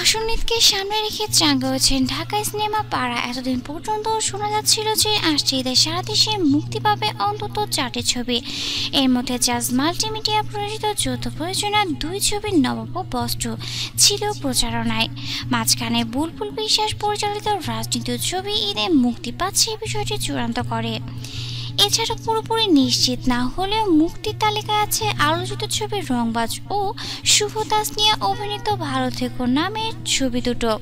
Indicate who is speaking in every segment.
Speaker 1: আসন্নিতকে সামনে রেখে চাঙ্গা হয়েছেন ঢাকা সিনেমা পাড়া। এতদিন পর্যন্ত শোনা যাচ্ছিল যে আসছে ঈদের সারা দেশে মুক্তি পাবে অন্তত চারটি ছবি। এর মধ্যে জাজ মাল্টিমিডিয়া প্রযোজিত যৌথ প্রয়োজনা দুই ছবির নবপ বস্ত্র ছিল প্রচারণায়। মাঝখানে বুলবুল বিশ্বাস পরিচালিত রাজনীতির ছবি ঈদে মুক্তি পাচ্ছে বিষয়টি চূড়ান্ত করে। এছাড়া পুরোপুরি নিশ্চিত না হলেও মুক্তির তালিকায় আছে আলোচিত ছবি রংবাজ ও শুভ দাস নিয়ে অভিনীত ভালো নামের ছবি দুটো।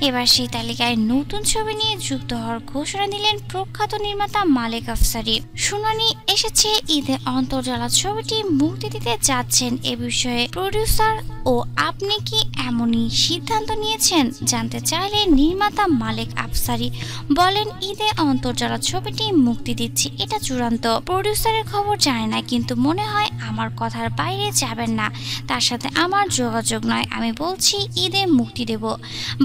Speaker 1: এবার সেই তালিকায় নতুন ছবি নিয়ে যুক্ত হওয়ার ঘোষণা দিলেন প্রখ্যাত নির্মাতা মালিক আফসারি। শুনানি এসেছে ঈদে অন্তর্জালা ছবিটি মুক্তি দিতে যাচ্ছেন এ বিষয়ে প্রডিউসার ও আপনি কি এমনই সিদ্ধান্ত নিয়েছেন জানতে চাইলে নির্মাতা মালিক আফসারি বলেন, ঈদে অন্তর্জালা ছবিটি মুক্তি দিচ্ছি। এটা চূড়ান্ত প্রডিউসারের খবর জানে না, কিন্তু মনে হয় আমার কথার বাইরে যাবেন না। তার সাথে আমার যোগাযোগ নয়, আমি বলছি ঈদে মুক্তি দেব।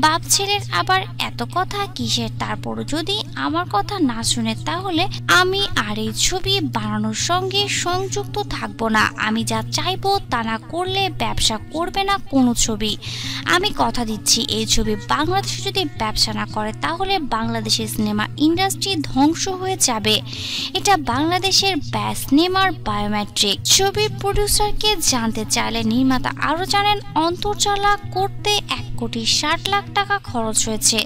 Speaker 1: বাপ ছেলের আবার এত কথা কিসের? তারপরও যদি আমার কথা না শুনে, তাহলে আমি আর এই ছবি বানানোর সঙ্গে সংযুক্ত থাকব না। আমি যা চাইব তা না করলে ব্যবসা করবে না কোনো ছবি। আমি কথা দিচ্ছি, এই ছবি বাংলাদেশে যদি ব্যবসা না করে, তাহলে বাংলাদেশের সিনেমা ইন্ডাস্ট্রি ধ্বংস হয়ে যাবে। এটা বাংলাদেশের ব্যাস নেমার বায়োমেট্রিক ছবির প্রডিউসারকে জানতে চাইলে নির্মাতা আরও জানেন, অন্তর্জালা করতে এক কোটি ষাট লাখ টাকা খরচ হয়েছে।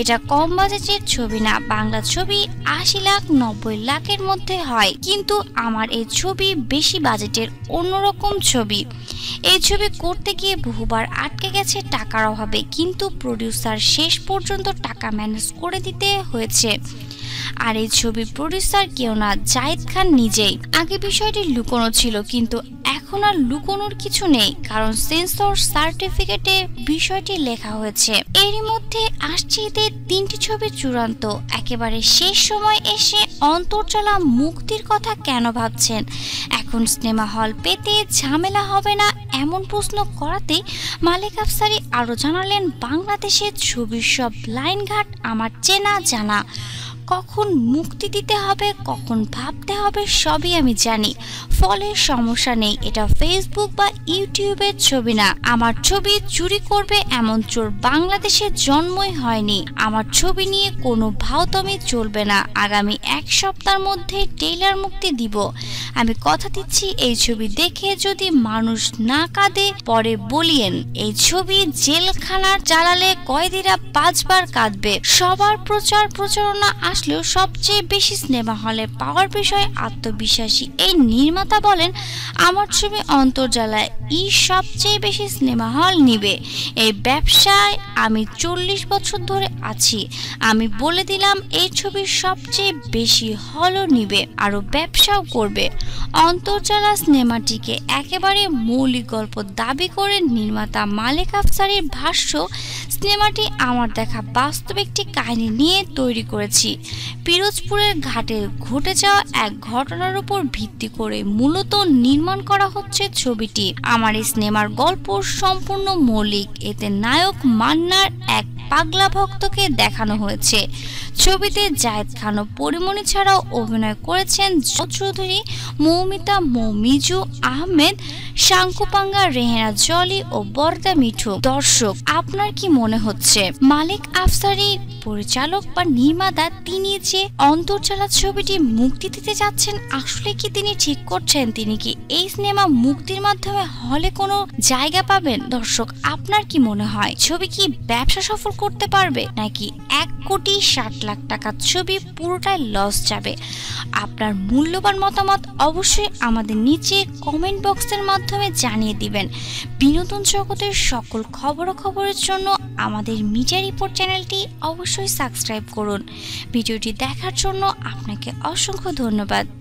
Speaker 1: এটা কম বাজেটের ছবি না, বাংলা ছবি আশি লাখ নব্বই লাখের মধ্যে হয়। কিন্তু আমার এই ছবি বেশি বাজেটের অন্যরকম ছবি। এই ছবি করতে গিয়ে বহুবার আটকে গেছে টাকার অভাবে, কিন্তু প্রডিউসার শেষ পর্যন্ত টাকা ম্যানেজ করে দিতে হয়েছে। আর এই ছবির প্রডিউসার কেউ না জাহিদ খান নিজেই। আগে বিষয়টি লুকোনো ছিল, কিন্তু এখন আর লুকোনোর কিছু নেই, কারণ সেন্সর সার্টিফিকেটে বিষয়টি লেখা হয়েছে। এরই মধ্যে আসছে ঈদের তিনটি ছবি চূড়ান্ত। একেবারে শেষ সময় এসে অন্তর্জালা মুক্তির কথা কেন ভাবছেন? এখন সিনেমা হল পেতে ঝামেলা হবে না এমন প্রশ্ন করাতে মালিক আফসারি আরও জানালেন, বাংলাদেশের ছবির সব লাইনঘাট আমার চেনা জানা। কখন মুক্তি দিতে হবে, কখন ভাবতে হবে সবই আমি জানি। ফলে সমস্যা নেই, এটা ফেসবুক বা ইউটিউবের ছবি না। আমার ছবি চুরি করবে এমন চোর বাংলাদেশে জন্মই হয়নি। আমার ছবি নিয়ে কোনো ভাওতমি চলবে না। আগামী এক সপ্তাহের মধ্যে টেইলার মুক্তি দিব। আমি কথা দিচ্ছি এই ছবি দেখে যদি মানুষ না কাঁদে, পরে বলিয়েন, এই ছবি জেলখানার চালালে কয়েদিরা পাঁচবার কাঁদবে। সবার প্রচার প্রচারণা আসলেও সবচেয়ে বেশি সিনেমা হলে পাওয়ার বিষয়ে আত্মবিশ্বাসী এই নির্মাতা বলেন, আমার ছবি অন্তর্জালায় ই সবচেয়ে বেশি সিনেমা হল নিবে। এই ব্যবসায় আমি চল্লিশ বছর ধরে আছি। আমি বলে দিলাম, এই ছবি সবচেয়ে বেশি হলও নিবে আরও ব্যবসাও করবে। অন্তর্জালা সিনেমাটিকে একেবারে মৌলিক গল্প দাবি করে নির্মাতা মালিক আফসারির ভাষ্য, সিনেমাটি আমার দেখা বাস্তব একটি কাহিনী নিয়ে তৈরি করেছি। পিরোজপুরের ঘাটে ঘটে যাওয়া এক ঘটনার উপর ভিত্তি করে মূলত নির্মাণ করা হচ্ছে ছবিটি। আমার এই সিনেমার গল্প সম্পূর্ণ মৌলিক। এতে নায়ক মান্নার এক পাগলা ভক্তকে দেখানো হয়েছে। ছবিতে জায়েদ খান ও পরিমণি ছাড়াও অভিনয় করেছেন চৌধুরী, মৌমিতা মৌমিজু আহমেদ শাঙ্কুপাঙ্গা রেহেনা জলি ও বরদা মিঠু। দর্শক, আপনার কি মনে হচ্ছে? মালিক আফসারি, পরিচালক বা নির্মাতা তিনি যে অন্তর্জালা ছবিটি মুক্তি দিতে যাচ্ছেন, আসলে কি তিনি ঠিক করছেন? তিনি কি এই সিনেমা মুক্তির মাধ্যমে হলে কোনো জায়গা পাবেন? দর্শক, আপনার কি মনে হয়? ছবি কি ব্যবসা সফল করতে পারবে? নাকি এক কোটি ষাট লাখ টাকার ছবি পুরোটাই লস যাবে? আপনার মূল্যবান মতামত অবশ্যই আমাদের নিচে কমেন্ট বক্সের মাধ্যমে জানিয়ে দিবেন। বিনোদন জগতের সকল খবরাখবরের জন্য আমাদের মিডিয়া রিপোর্ট চ্যানেলটি অবশ্যই সাবস্ক্রাইব করুন। ভিডিওটি দেখার জন্য আপনাকে অসংখ্য ধন্যবাদ।